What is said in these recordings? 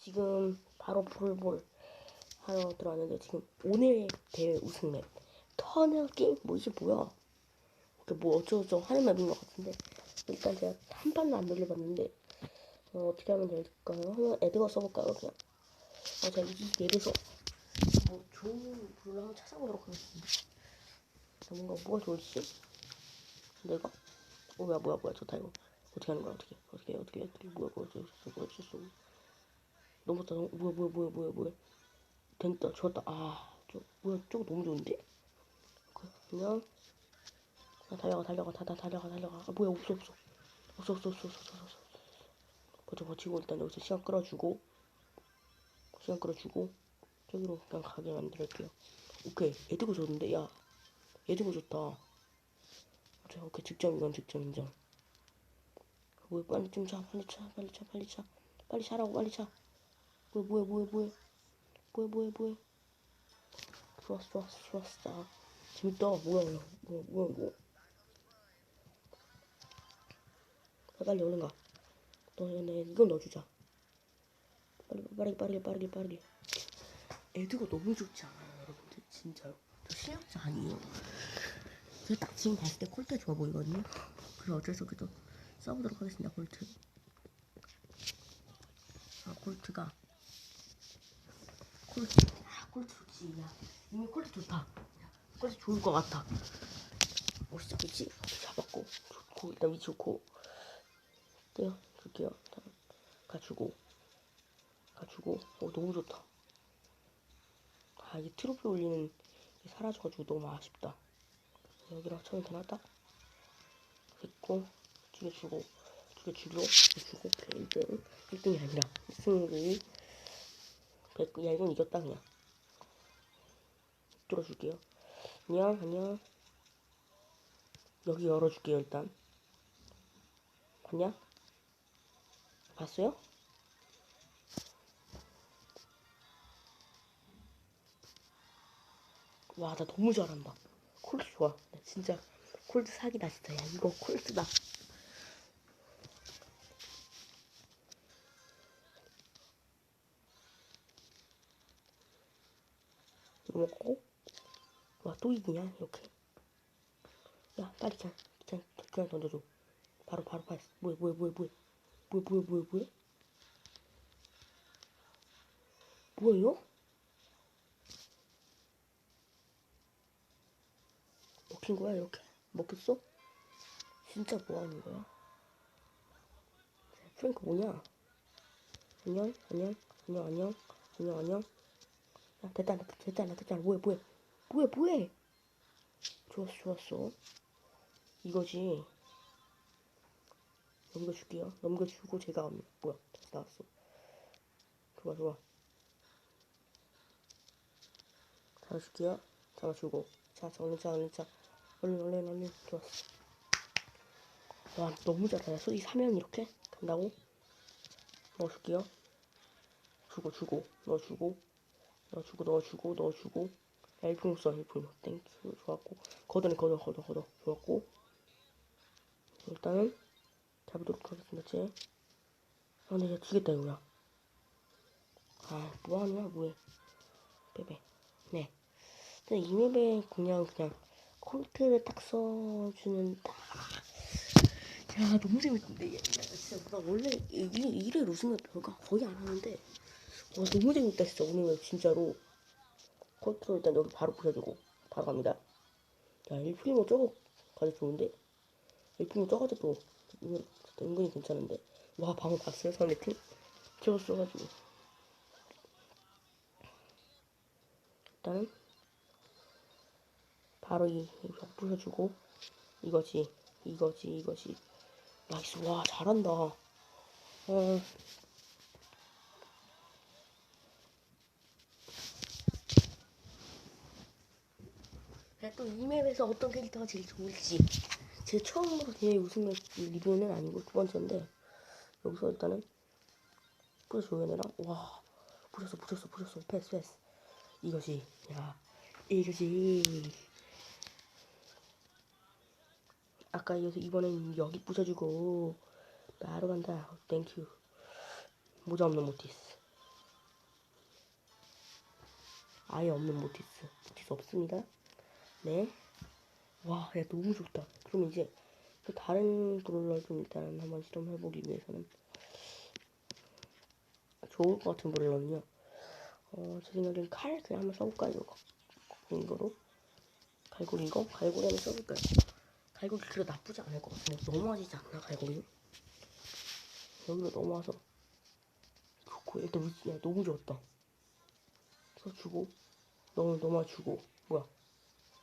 지금 바로 볼볼 하러 들어왔는데 지금 오늘 대회 우승 맵 터널 게임 뭐 이게 뭐야? 뭐 어쩌고저쩌고 하는 맵인 것 같은데 일단 제가 한 판도 안 돌려봤는데 어, 떻게 하면 될까요? 한번 에드거 써볼까요? 그냥 어, 제가 이 맵에서 뭐 좋은 불을 한번 찾아보도록 하겠습니다. 자, 뭔가 뭐가 좋을지 내가 어 뭐야 뭐야 뭐야 좋다 이거 어떻게 하는 거야 어떻게 어떻게 어떻게 어떻게 뭐야 뭐야 어쩌고 저쩌고 너무 좋다 너무 뭐야 뭐야 뭐야 뭐야 뭐야. 됐다 좋았다. 아저 뭐야 저거 너무 좋은데? 그, 그냥 아, 달려가 달려가 다 다 달려가 달려가. 아 뭐야 없어 없어. 없어 없어 없어 없어 없어 없어. 버텨 버티고 일단 여기서 시간 끌어주고 시간 끌어주고 저기로 그냥 가게 만들게요. 오케이. 애드고 좋은데? 야 애드고 좋다. 자 오케이. 득점 이건 득점 인정. 뭐야 빨리 좀차 빨리 차 빨리 차 빨리 차 빨리 차라고 빨리 차 뭐야 뭐야 뭐야 뭐야. 뭐야 뭐야 뭐야. 좋았어 좋았어 좋았어. 자, 재밌다. 뭐야 뭐야 뭐야 뭐야 뭐야 아, 빨리 얼른 가. 너, 네, 이건 넣어주자. 빨리 빠르게 빠르게 빠르게 애드가 너무 좋지 않아요 여러분들? 진짜로 저 실력자 아니에요. 제가 딱 지금 봤을 때 콜트 좋아 보이거든요. 그래서 어쩔 수 없게 또 써보도록 하겠습니다 콜트. 아 콜트가 콜트 아 콜트 좋지 야. 이미 콜트 좋다 야, 콜트 좋을 것 같아. 멋있어 그치? 잡았고 좋고 일단 위치 좋고. 떼요 줄게요. 자, 가주고 가주고. 어 너무 좋다. 아 이게 트로피 올리는 게 사라져가지고 너무 아쉽다. 여기로 합쳐면 되나 딱 됐고 죽여주고 죽여주고 오케이. 1등 1등이 아니라 승리 됐고 야 이건 이겼다 그냥. 뚫어줄게요. 안녕 안녕. 여기 열어줄게요 일단. 봤냐? 봤어요? 와 나 너무 잘한다. 콜트 좋아. 나 진짜 콜트 사기다 진짜. 야 이거 콜트다 먹고? 와 또 이기냐? 이렇게. 야 빨리 그냥 그냥 그냥 던져줘. 바로 바로 파스 뭐야 뭐야 뭐야 뭐야 뭐야 뭐야 뭐야 뭐야 뭐예요? 먹힌 거야 이렇게? 먹혔어? 진짜 뭐 하는 거야? 프랭크 뭐냐? 안녕 안녕 안녕 안녕 안녕 안녕 야 됐다 됐다 됐다 됐다 됐다. 뭐해 뭐해? 뭐해 뭐해? 좋았어 좋았어. 이거지. 넘겨줄게요. 넘겨주고 제가 음, 뭐야 다시 나왔어. 좋아 좋아. 잡아줄게요. 잡아주고. 자, 자 얼른 자 얼른 자. 얼른 얼른 얼른 좋았어. 와 너무 잘하네 소리 사면 이렇게? 간다고? 넣어줄게요. 주고 주고. 넣어주고 넣어주고 넣어주고 넣어주고. 일품 써 일품 땡큐 좋았고. 걷어내 걷어 걷어 걷어. 좋았고. 일단은 잡도록 하겠습니다 쟤. 아, 근데 얘 지겠다 이거야. 아 뭐하냐 뭐해. 빼빼. 네. 근데 이 맵에 그냥 그냥 콜트를 딱 써주는 딱. 야 너무 재밌던데 얘. 야, 진짜 나 원래 이, 이- 이래 웃으면 별거 거의 안 하는데 와 너무 재밌다 진짜. 오늘 맵 진짜로. 콜트로 일단 여기 바로 부셔주고 바로 갑니다. 야 1프리모 저거 가도 좋은데? 1프리모 저가도 이거 은근히 괜찮은데. 와 방금 봤어요 상대팀 저거 써가지고. 일단은 바로 이 이거 부셔주고 이거지 이거지 이거지. 나이스. 와 잘한다. 어 또 이 맵에서 어떤 캐릭터가 제일 좋을지. 제 처음으로 제 우승 리뷰는 아니고 두 번째인데 여기서 일단은 부셔줘야 되나? 와 부셨어 부셨어 부셨어. 패스 패스. 이거지 야 이거지 아까 이어서 이번엔 여기 부셔주고 바로 간다. 땡큐 모자 없는 모티스. 아예 없는 모티스. 모티스 없습니다. 네. 와, 야, 너무 좋다. 그럼 이제 또 다른 브롤러 좀 일단 한번 실험해보기 위해서는 좋을 것 같은 브롤러는요. 어, 제 생각엔 칼 그냥 한번 써볼까요? 이거. 이거로. 갈고리 이거? 갈고리 한번 써볼까요? 갈고리 그래 나쁘지 않을 것 같은데 넘어지지 않나 갈고리? 여기로 넘어와서 좋고 일단 위- 야, 너무 좋았다. 써주고 너무 넘어주고 뭐야?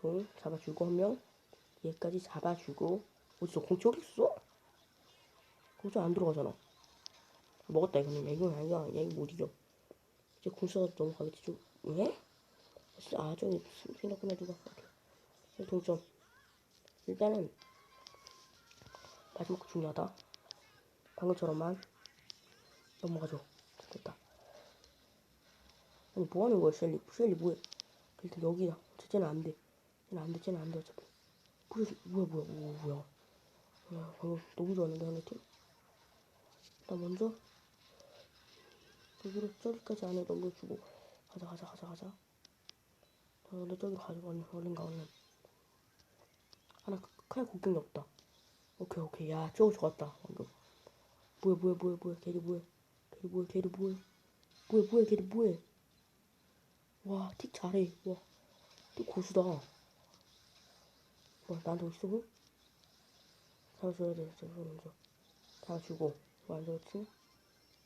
공 잡아주고 한 명 얘까지 잡아주고. 어디서 공 저기 있어? 공저 안 들어가잖아. 먹었다 이거는. 야 이건 아니야. 야 이거 못 이겨. 이제 공 써서 넘어가겠지. 좀 예? 아 저기 생각보다 누가. 동점. 일단은 마지막 거 중요하다. 방금처럼만 넘어가죠. 됐다. 아니 뭐 하는 거야 셸리? 셸리 뭐해? 일단 여기다 쟤는 안돼. 쟤는 안돼 쟤는 안돼 어차피 그래 뭐야 뭐야 오, 뭐야. 야 방금 너무 좋았는데 하늘팀? 일단 먼저? 여기로 저기까지 안에 넘겨주고. 가자 가자 가자 가자. 자, 근데 저기 가지고 얼른 얼른 가 얼른. 하나 칼 곡괭이 없다. 오케이 오케이. 야 저거 좋았다 방금. 뭐야 뭐야 뭐야 뭐야 걔리 뭐해? 걔리 뭐해 걔리 뭐해? 뭐야 뭐야 걔리 뭐해? 와틱 잘해. 와 틱 고수다 뭐 나한테 어딨어 그? 잡아줘야 돼 저거 먼저. 잡아주고. 뭐안 좋지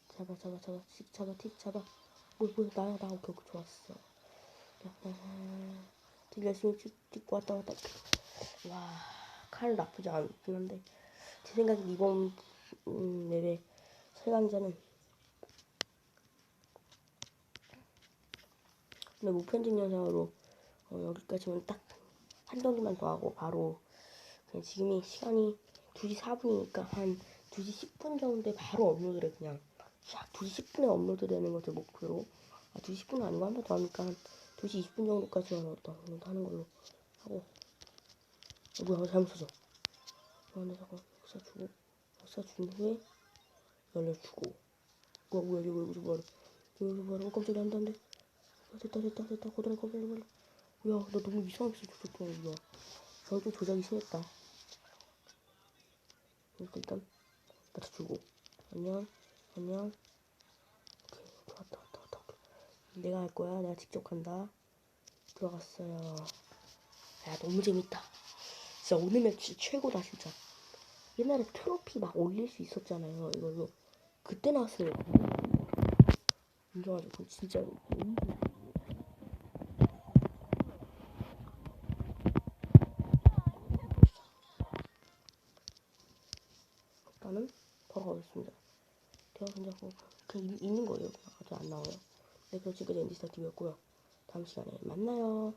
잡아 잡아 잡아. 틱 잡아 틱 잡아. 뭐야 뭐야 나야 나 오케이 오케이. 좋았어. 틱 열심히 찍, 찍고 왔다 왔다. 와, 칼 나쁘지 않긴 한데. 제 생각엔 이번 음, 맵의 최강자는 근데 무편집 영상으로 어, 여기까지만 딱 한 덩이만 더 하고 바로 그냥 지금이 시간이 2시 4분이니까 한 2시 10분 정도에 바로 업로드를 그냥 싹 2시 10분에 업로드 되는 것을 목표로. 아 2시 10분은 아니고 한 번 더 하니까 한 2시 20분 정도까지만 업로드 하는 걸로 하고. 어, 뭐야 잘못 썼어 안에 잠깐 써주고. 써준 후에 열려주고. 뭐야 뭐야 이거 여기서 뭐하래 여기서 뭐하래 어 깜짝이야 안돼 안돼. 아, 됐다 됐다 됐다. 거들어 거들어 거들 어 야나 너무 이상하게 써줬어 뭐야 저도 조작이 심했다. 이렇게 일단 맞춰주고. 안녕 안녕. 오케이 좋았다 왔다 왔다. 내가 할 거야. 내가 직접 간다. 들어갔어요. 야 너무 재밌다. 진짜 오늘 맵 진짜 최고다 진짜. 옛날에 트로피 막 올릴 수 있었잖아요 이걸로. 그때 나왔어요. 인정하죠? 진짜 너무 일단은 가겠습니다. 대화 손잡고 그냥 이- 있는 거예요. 아직 안 나와요. 네 그럼 지금까지 엔디스타 TV였고요. 다음 시간에 만나요